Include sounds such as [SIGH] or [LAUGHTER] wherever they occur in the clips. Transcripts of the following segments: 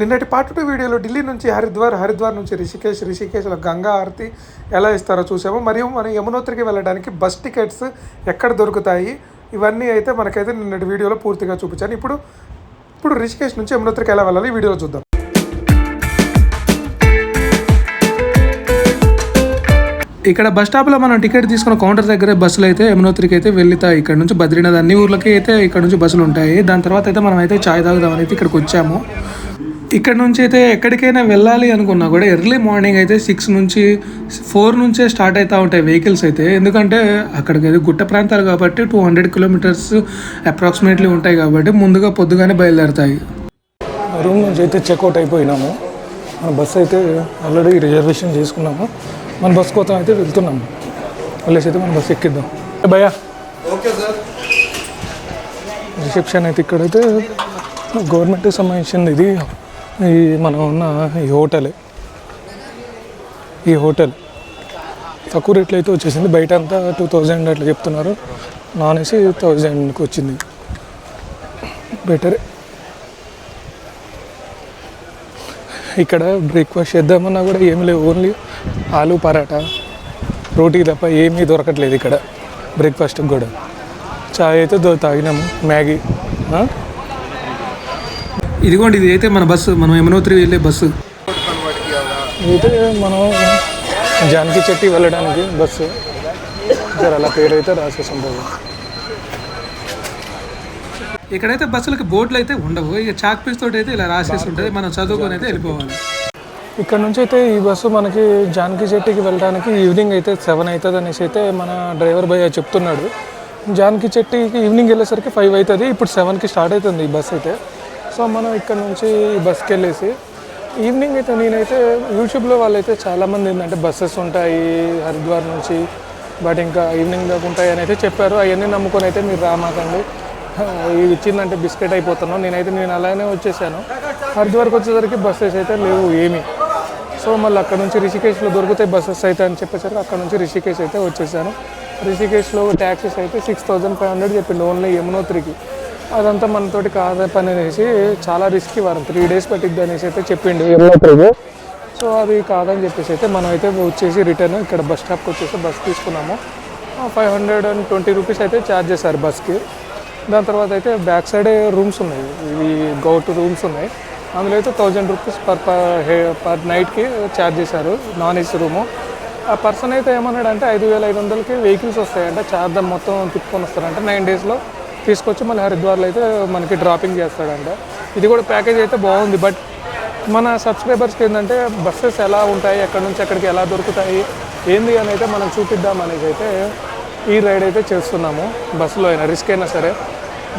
నిన్నటి part two వీడియోలో ఢిల్లీ నుంచి హరిద్వార్ హరిద్వార్ నుంచి రిషికేశ్ రిషికేశ్లో గంగా ఆరతి ఎలా ఇస్తారో చూసాము. మరియు మనం యమునోత్రికి వెళ్ళడానికి బస్ టికెట్స్ ఎక్కడ దొరుకుతాయి? ఇవన్నీ అయితే మనకైతే నిన్నటి వీడియోలో పూర్తిగా చూపించాను. ఇప్పుడు ఇప్పుడు రిషికేశ్ నుంచి యమునోత్రికి ఎలా వెళ్ళాలి వీడియోలో చూద్దాం. ఇక్కడ బస్ స్టాప్లో మనం టికెట్ తీసుకున్న కౌంటర్ దగ్గర బస్సులు అయితే యమునోత్రికి అయితే వెళ్తాయి. ఇక్కడ నుంచి బద్రీనాథ్ అన్ని ఊర్లకి అయితే ఇక్కడ నుంచి బస్సులు ఉంటాయి. దాని తర్వాత అయితే మనం అయితే చాయ్ తాగుదామని అయితే ఇక్కడికి వచ్చాము. ఇక్కడ నుంచి అయితే ఎక్కడికైనా వెళ్ళాలి అనుకున్నా కూడా ఎర్లీ మార్నింగ్ అయితే సిక్స్ నుంచి ఫోర్ నుంచే స్టార్ట్ అవుతూ ఉంటాయి వెహికల్స్ అయితే. ఎందుకంటే అక్కడికి అయితే గుట్ట ప్రాంతాలు కాబట్టి టూ హండ్రెడ్ కిలోమీటర్స్ అప్రాక్సిమేట్లీ ఉంటాయి కాబట్టి ముందుగా పొద్దుగానే బయలుదేరుతాయి. రూమ్ నుంచి అయితే చెక్అవుట్ అయిపోయినాము. మన బస్ అయితే ఆల్రెడీ రిజర్వేషన్ చేసుకున్నాము. మన బస్ కోసం అయితే వెళ్తున్నాము. వెళ్ళేసి అయితే మన బస్ ఎక్కిద్దాం. ఏ భయ్యా? Okay sir. రిసెప్షన్ అయితే ఇక్కడైతే గవర్నమెంట్కి సంబంధించింది ఇది. ఈ మనం ఉన్న ఈ హోటలే. ఈ హోటల్ తక్కువ రేట్లో అయితే వచ్చేసింది. బయట అంతా టూ థౌజండ్ అట్లా చెప్తున్నారు. నాన్ ఏసీ థౌజండ్కి వచ్చింది. బెటరే. ఇక్కడ బ్రేక్ఫాస్ట్ చేద్దామన్నా కూడా ఏమి లేవు. ఓన్లీ ఆలు పరాటా. రోటీ తప్ప ఏమీ దొరకట్లేదు ఇక్కడ బ్రేక్ఫాస్ట్కి కూడా. చాయ్ అయితే తాగినాము. మ్యాగీ ఇదిగోండి ఇది అయితే మన బస్సు. మనం యమునోత్రి వెళ్ళే బస్సు. అయితే మనం జానకి చెట్టి వెళ్ళడానికి బస్సు. అలా పేరు అయితే రాసేసి ఉంటుంది ఇక్కడైతే బస్సులకి బోర్డులు అయితే ఉండవు. ఇక చాక్ పీస్ తోటి అయితే ఇలా రాసేసి ఉంటుంది. మనం చదువుకొని అయితే వెళ్ళిపోవాలి. ఇక్కడ నుంచి అయితే ఈ బస్సు మనకి జానకి చెట్టికి వెళ్ళడానికి ఈవినింగ్ అయితే సెవెన్ అవుతుంది అనేసి అయితే మన డ్రైవర్ భయ్య చెప్తున్నాడు. జానకి చెట్టికి ఈవినింగ్ వెళ్ళేసరికి ఫైవ్ అవుతుంది. ఇప్పుడు సెవెన్కి స్టార్ట్ అవుతుంది ఈ బస్ అయితే. సో మనం ఇక్కడ నుంచి బస్కి వెళ్ళేసి ఈవినింగ్ అయితే నేనైతే యూట్యూబ్లో వాళ్ళైతే చాలామంది ఏంటంటే బస్సెస్ ఉంటాయి హరిద్వార్ నుంచి బట్ ఇంకా ఈవినింగ్ దాకా ఉంటాయి అని అయితే చెప్పారు. అవన్నీ నమ్ముకొని అయితే మీరు రామాకండి. [LAUGHS] ఇది ఇచ్చిందంటే బిస్కెట్ అయిపోతున్నాను నేనైతే నేను అలానే వచ్చేసాను. హరిద్వార్కి వచ్చేసరికి బస్సెస్ అయితే లేవు ఏమీ. సో మళ్ళీ అక్కడ నుంచి రిషికేశ్లో దొరుకుతాయి బస్సెస్ అయితే అని చెప్పేసరికి అక్కడ నుంచి రిషికేశ్ అయితే వచ్చేసాను. రిషికేశ్లో ట్యాక్సీస్ అయితే సిక్స్ థౌజండ్ ఫైవ్ హండ్రెడ్ చెప్పిండు. ఓన్లీ యమునోత్రికి. అదంతా మనతోటి కాద పని అనేసి చాలా రిస్క్ వారం త్రీ డేస్ పట్టిద్ది అనేసి అయితే చెప్పిండు యమునోత్రికి సో అది కాదని చెప్పేసి అయితే మనం అయితే వచ్చేసి రిటర్న్ ఇక్కడ బస్ స్టాప్కి వచ్చేసి బస్ తీసుకున్నాము. Five hundred and twenty rupees అయితే ఛార్జ్ చేశారు బస్కి దాని తర్వాత అయితే బ్యాక్ సైడ్ రూమ్స్ ఉన్నాయి. ఇవి గౌట్ రూమ్స్ ఉన్నాయి. అందులో అయితే థౌజండ్ రూపీస్ పర్ పర్ నైట్కి ఛార్జ్ చేశారు నాన్ ఏసీ రూము ఆ పర్సన్ అయితే ఏమన్నాడు అంటే ఐదు వేల ఐదు వందలకి వెహికల్స్ వస్తాయంట చార్దం మొత్తం తిప్పుకొని వస్తారంట. నైన్ డేస్లో తీసుకొచ్చి మళ్ళీ హరిద్వార్లో అయితే మనకి డ్రాపింగ్ చేస్తాడంట. ఇది కూడా ప్యాకేజ్ అయితే బాగుంది. బట్ మన సబ్స్క్రైబర్స్కి ఏంటంటే బస్సెస్ ఎలా ఉంటాయి ఎక్కడి నుంచి ఎక్కడికి ఎలా దొరుకుతాయి ఏంది అని అయితే మనం చూపిద్దాం అనేది అయితే ఈ రైడ్ అయితే చేస్తున్నాము. బస్సులో అయినా రిస్క్ అయినా సరే.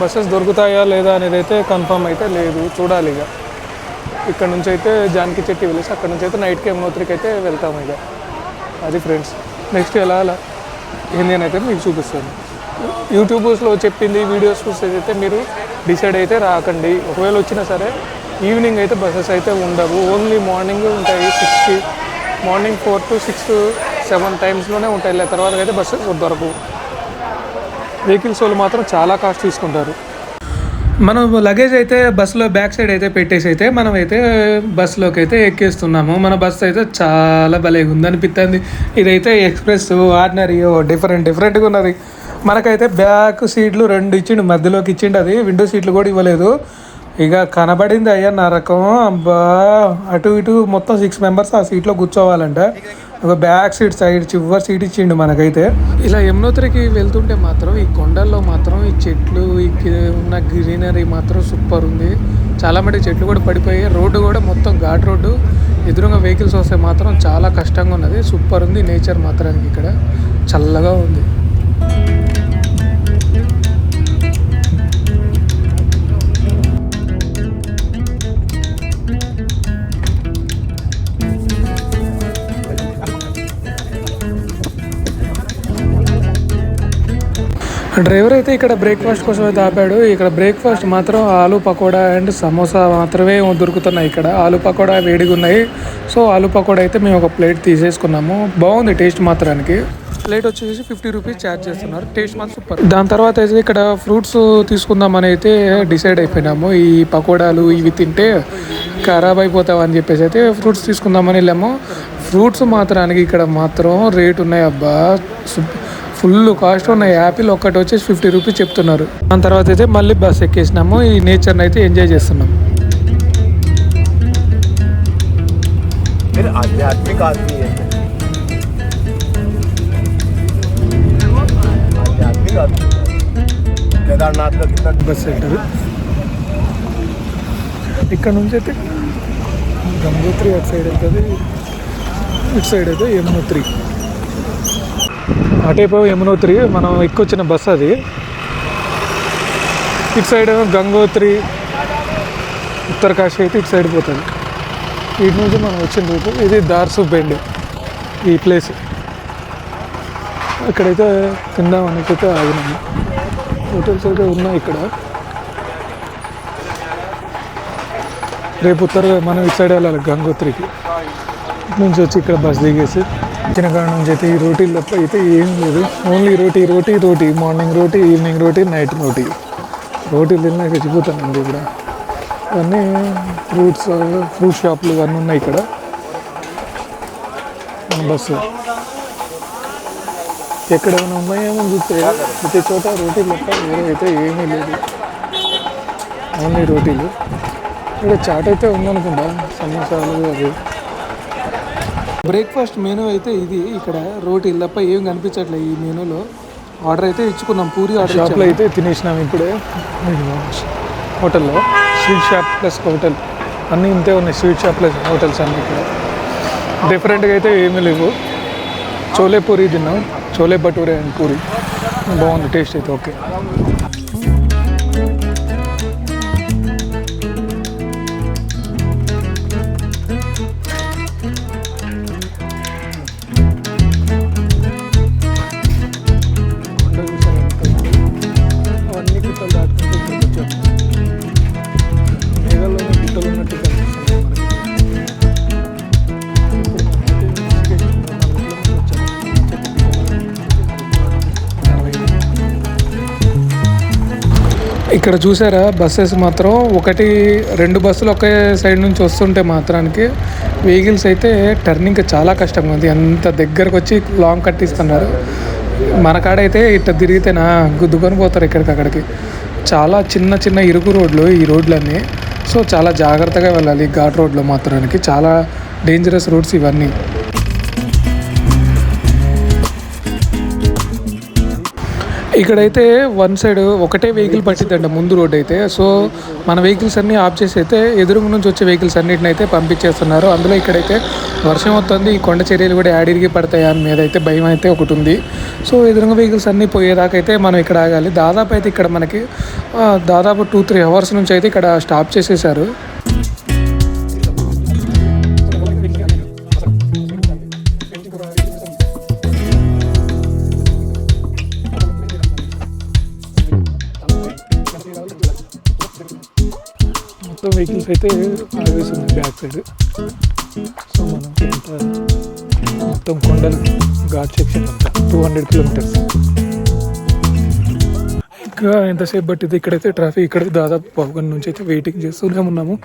బస్సెస్ దొరుకుతాయా లేదా అనేది అయితే కన్ఫర్మ్ అయితే లేదు. చూడాలి ఇక. ఇక్కడ నుంచి అయితే జానకి చెట్టి వెళ్ళేసి అక్కడ నుంచి అయితే నైట్కి యమునోత్రికి అయితే వెళ్తాము ఇక. అది ఫ్రెండ్స్ నెక్స్ట్ ఎలా అలా? ఏంది అని అయితే మీకు చూపిస్తాను. యూట్యూబ్స్లో చెప్పింది వీడియోస్ చూస్తే అయితే మీరు డిసైడ్ అయితే రాకండి. ఒకవేళ వచ్చినా సరే ఈవినింగ్ అయితే బస్సెస్ అయితే ఉండవు. ఓన్లీ మార్నింగ్ ఉంటాయి సిక్స్కి morning four to six seven టైమ్స్లోనే ఉంటాయి. లేదా తర్వాత అయితే బస్సెస్ దొరకవు. వెహికల్స్ వాళ్ళు మాత్రం చాలా కాస్ట్ తీసుకుంటారు. మనం లగేజ్ అయితే బస్సులో బ్యాక్ సైడ్ అయితే పెట్టేసి అయితే మనం అయితే బస్సులోకి అయితే ఎక్కేస్తున్నాము. మన బస్సు అయితే చాలా భలే ఉందనిపిస్తుంది ఇదైతే ఎక్స్ప్రెస్ ఆర్డినరీ డిఫరెంట్ డిఫరెంట్గా ఉన్నది. మనకైతే బ్యాక్ సీట్లు రెండు ఇచ్చిండు మధ్యలోకి ఇచ్చిండు అది. విండో సీట్లు కూడా ఇవ్వలేదు. ఇక కనబడింది అయ్యా నరకం అబ్బా అటు ఇటు మొత్తం సిక్స్ మెంబర్స్ ఆ సీట్లో కూర్చోవాలంట. ఒక బ్యాక్ సీట్ సైడ్ చివరి సీట్ ఇచ్చిండు మనకైతే. ఇలా యమునోత్రికి వెళ్తుంటే మాత్రం ఈ కొండల్లో మాత్రం ఈ చెట్లు ఈ ఉన్న గ్రీనరీ మాత్రం సూపర్ ఉంది. చాలా మటుకు చెట్లు కూడా పడిపోయాయి రోడ్డు కూడా మొత్తం ఘాట్ రోడ్డు. ఎదురుగా వెహికల్స్ వస్తే మాత్రం చాలా కష్టంగా ఉన్నది. సూపర్ ఉంది నేచర్ మాత్రానికి ఇక్కడ. చల్లగా ఉంది. డ్రైవర్ అయితే ఇక్కడ బ్రేక్ఫాస్ట్ కోసం అయితే ఆపాడు. ఇక్కడ బ్రేక్ఫాస్ట్ మాత్రం ఆలు పకోడా అండ్ సమోసా మాత్రమే దొరుకుతున్నాయి ఇక్కడ. ఆలు పకోడా వేడిగా ఉన్నాయి. సో ఆలు పకోడా అయితే మేము ఒక ప్లేట్ తీసేసుకున్నాము. బాగుంది టేస్ట్ మాత్రానికి. ప్లేట్ వచ్చేసి ఫిఫ్టీ రూపీస్ ఛార్జ్ చేస్తున్నారు. టేస్ట్ మాత్రం సూపర్. దాని తర్వాత అయితే ఇక్కడ ఫ్రూట్స్ తీసుకుందామని అయితే డిసైడ్ అయిపోయినాము. ఈ పకోడాలు ఇవి తింటే ఖరాబ్ అయిపోతావు అని చెప్పేసి అయితే ఫ్రూట్స్ తీసుకుందామని వెళ్ళాము. ఫ్రూట్స్ మాత్రానికి ఇక్కడ మాత్రం రేట్ ఉన్నాయి అబ్బా. సూపర్. ఫుల్ కాస్ట్ ఉన్న యాపిల్ ఒక్కటి వచ్చేసి ఫిఫ్టీ రూపీస్ చెప్తున్నారు. దాని తర్వాత అయితే మళ్ళీ బస్ ఎక్కేసినాము. ఈ నేచర్ని అయితే ఎంజాయ్ చేస్తున్నాం. Bus centre. ఇక్కడ నుంచి అయితే గంగోత్రి అటు సైడ్ అవుతుంది. ఇటు సైడ్ అయితే యమునోత్రి. అటేపో యమునోత్రి మనం ఎక్కొచ్చిన బస్ అది. ఇటు సైడ్ ఏమో గంగోత్రి ఉత్తరకాశి అయితే ఇటు సైడ్ పోతుంది ఇటు నుంచి మనం వచ్చిన రూపు ఇది దార్సు బెండ్ ఈ ప్లేస్. ఇక్కడైతే తిందామని అయితే ఆగినాము. హోటల్స్ అయితే ఉన్నాయి ఇక్కడ. రేపు ఉత్తర మనం ఇటు సైడ్ వెళ్ళాలి గంగోత్రికి. ఇటు నుంచి వచ్చి ఇక్కడ బస్ దిగేసి వచ్చిన కాడ నుంచి అయితే ఈ రోటీ తప్ప అయితే ఏం లేదు. ఓన్లీ రోటీ రోటీ రోటీ. మార్నింగ్ రోటీ ఈవినింగ్ రోటీ నైట్ రోటీ. రోటీలు తిన్నాక చచ్చిపోతానండి ఇక్కడ. అన్నీ ఫ్రూట్స్ ఫ్రూట్ షాపులు అన్నీ ఉన్నాయి ఇక్కడ. బస్సు. ఎక్కడ ఏమైనా ఉన్నాయేమో చూస్తే ప్రతి చోట రోటీలు తప్ప వేరే అయితే ఏమీ లేదు. ఓన్లీ రోటీలు. ఇక్కడ చాట్ అయితే ఉందనుకుంటా. సమోసాలు అది బ్రేక్ఫాస్ట్ మెనూ అయితే ఇది. ఇక్కడ రోటీలు తప్ప ఏం కనిపించట్లేదు ఈ మెనూలో. ఆర్డర్ అయితే ఇచ్చుకున్నాం. పూరి ఆర్డర్ షాప్లో అయితే తినేసినాం ఇప్పుడే. హోటల్లో. స్వీట్ షాప్ ప్లస్ హోటల్ అన్నీ ఇంతే ఉన్నాయి. స్వీట్ షాప్ ప్లస్ హోటల్స్ అన్నీ ఇక్కడ డిఫరెంట్గా అయితే ఏమీ లేవు. చోలే పూరి తిన్నాం. చోలే భటూరే అండ్ పూరి బాగుంది. టేస్ట్ అయితే ఓకే. ఇక్కడ చూసారా? బస్సెస్ మాత్రం ఒకటి రెండు బస్సులు ఒకే సైడ్ నుంచి వస్తుంటే మాత్రానికి వెహికల్స్ అయితే టర్నింగ్ చాలా కష్టంగా ఉంది. అంత దగ్గరకు వచ్చి లాంగ్ కట్టిస్తున్నారు. మన కాడైతే ఇట్ట తిరిగితేనా గుద్దుకొని పోతారు ఇక్కడికి అక్కడికి. చాలా చిన్న చిన్న ఇరుకు రోడ్లు ఈ రోడ్లన్నీ. సో చాలా జాగ్రత్తగా వెళ్ళాలి ఘాట్ రోడ్లో మాత్రానికి. చాలా డేంజరస్ రోడ్స్ ఇవన్నీ. ఇక్కడైతే వన్ సైడ్ ఒకటే వెహికల్ పట్టిద్దంట ముందు రోడ్ అయితే. సో మన వెహికల్స్ అన్నీ ఆఫ్ చేసి అయితే ఎదురుగు నుంచి వచ్చే వెహికల్స్ అన్నిటిని అయితే పంపించేస్తున్నారు. అందులో ఇక్కడైతే వర్షం వస్తుంది ఈ కొండ చర్యలు కూడా యాడిరిగి పడతాయి అని మీద అయితే భయం అయితే ఒకటి ఉంది. సో ఎదురుగా వెహికల్స్ అన్నీ పోయేదాకా అయితే మనం ఇక్కడ ఆగాలి. దాదాపు అయితే ఇక్కడ మనకి దాదాపు టూ త్రీ అవర్స్ నుంచి అయితే ఇక్కడ స్టాప్ చేసేసారు. వెహికల్స్ అయితే హైవేస్ ఉంది. Back side. సో మనం అంతా మొత్తం కొండలు ఘాట్ సెక్షన్ అంతా టూ హండ్రెడ్ కిలోమీటర్స్ ఇంకా ఎంతసేపు పట్టింది? ఇక్కడైతే ట్రాఫిక్ ఇక్కడ దాదాపు పవగన్ నుంచి అయితే వెయిటింగ్ చేస్తూనే ఉన్నాము.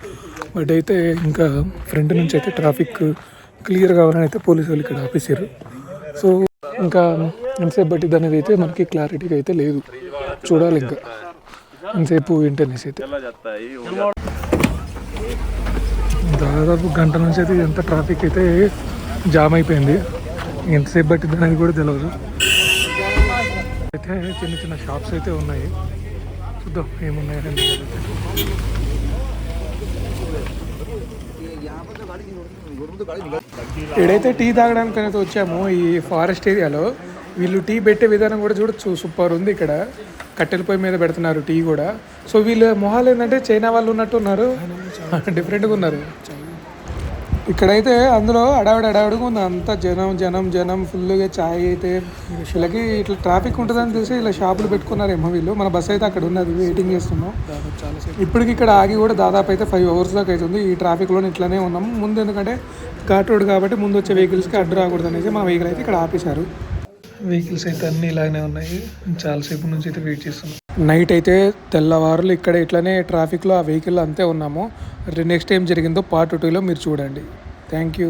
బట్ అయితే ఇంకా ఫ్రంట్ నుంచి అయితే ట్రాఫిక్ క్లియర్ కావాలని అయితే పోలీసు వాళ్ళు ఇక్కడ ఆపేసారు సో ఇంకా ఎంతసేపు పట్టింది అనేది అయితే మనకి క్లారిటీగా అయితే లేదు. చూడాలి ఇంకా. ఎంతసేపు ఏంటనేసి అయితే. దాదాపు గంట నుంచి అయితే ఎంత ట్రాఫిక్ అయితే జామ్ అయిపోయింది. ఎంతసేపు పట్టింది అనేది కూడా తెలియదు అయితే చిన్న చిన్న షాప్స్ అయితే ఉన్నాయి. చూద్దాం ఏమున్నాయి ఎడైతే టీ తాగడానికి అయితే వచ్చాము ఈ ఫారెస్ట్ ఏరియాలో వీళ్ళు టీ పెట్టే విధానం కూడా చూడొచ్చు సూపర్ ఉంది ఇక్కడ. కట్టెల పొయ్యి మీద పెడుతున్నారు టీ కూడా. సో వీళ్ళ మొహాలు ఏంటంటే చైనా వాళ్ళు ఉన్నట్టు ఉన్నారు [LAUGHS] డిఫరెంట్గా ఉన్నారు. ఇక్కడైతే అందులో అడావిడ అడావిడిగా ఉంది. అంతా జనం జనం జనం ఫుల్గా చాయ్ అయితే వీళ్ళకి ఇట్లా ట్రాఫిక్ ఉంటుందని తెలిసి ఇలా షాపులు పెట్టుకున్నారేమో వీళ్ళు. మన బస్ అయితే అక్కడ ఉన్నది. వెయిటింగ్ చేస్తున్నాం. ఇప్పటికి ఇక్కడ ఆగి కూడా దాదాపు అయితే ఫైవ్ అవర్స్ దాకా అవుతుంది. ఈ ట్రాఫిక్లో ఇట్లానే ఉన్నాం. ముందు ఎందుకంటే ఘాట్ రోడ్ కాబట్టి ముందు వచ్చే వెహికల్స్కి అడ్డు రాకూడదు అనేసి మా వెహికల్ అయితే ఇక్కడ ఆపేశారు. వెహికల్స్ అయితే అన్నీ ఇలానే ఉన్నాయి. చాలాసేపు నుంచి అయితే వెయిట్ చేస్తున్నాం. నైట్ అయితే తెల్లవారులు ఇక్కడ ఇట్లనే ట్రాఫిక్లో ఆ వెహికల్ అంతే ఉన్నాము. నెక్స్ట్ ఏం జరిగిందో పార్ట్ టూలో మీరు చూడండి. Thank you.